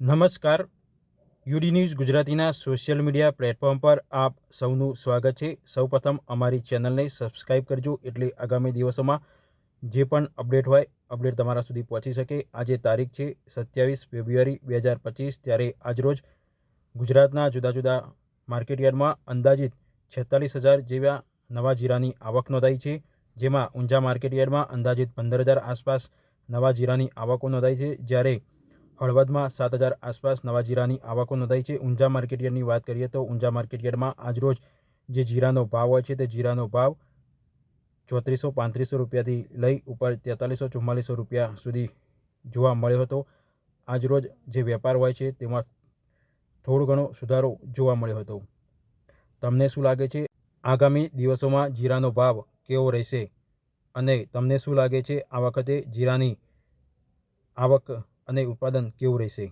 નમસ્કાર. UD news ગુજરાતીના social media platform પર આપ સૌનું સ્વાગત છે. સૌપ્રથમ અમારી ચેનલને સબસ્ક્રાઈબ કરજો એટલે આગામી દિવસોમાં જે પણ અપડેટ હોય, અપડેટ તમારા સુધી પહોંચી શકે. આજે તારીખ છે સત્યાવીસ ફેબ્રુઆરી બે હજાર પચીસ, ત્યારે આજરોજ ગુજરાતના જુદા જુદા માર્કેટયાર્ડમાં અંદાજિત છેતાલીસ હજાર જેવા નવા જીરાની આવક નોંધાઈ છે. જેમાં ઊંઝા માર્કેટયાર્ડમાં અંદાજિત પંદર હજાર આસપાસ નવા જીરાની આવકો નોંધાઈ છે. જ્યારે હળવદમાં સાત હજાર આસપાસ નવા જીરાની આવકો નોંધાઈ છે. ઊંઝા માર્કેટયાર્ડની વાત કરીએ તો ઊંઝા માર્કેટયાર્ડમાં આજરોજ જે જીરાનો ભાવ હોય છે તે જીરાનો ભાવ ચોત્રીસો પાંત્રીસો રૂપિયાથી લઈ ઉપર તેતાલીસો ચુમ્માલીસો રૂપિયા સુધી જોવા મળ્યો હતો. આજરોજ જે વેપાર હોય છે તેમાં થોડો ઘણો સુધારો જોવા મળ્યો હતો. તમને શું લાગે છે? આગામી દિવસોમાં જીરાનો ભાવ કેવો રહેશે? અને તમને શું લાગે છે? આ વખતે જીરાની આવક અને ઉત્પાદન કેવું રહેશે?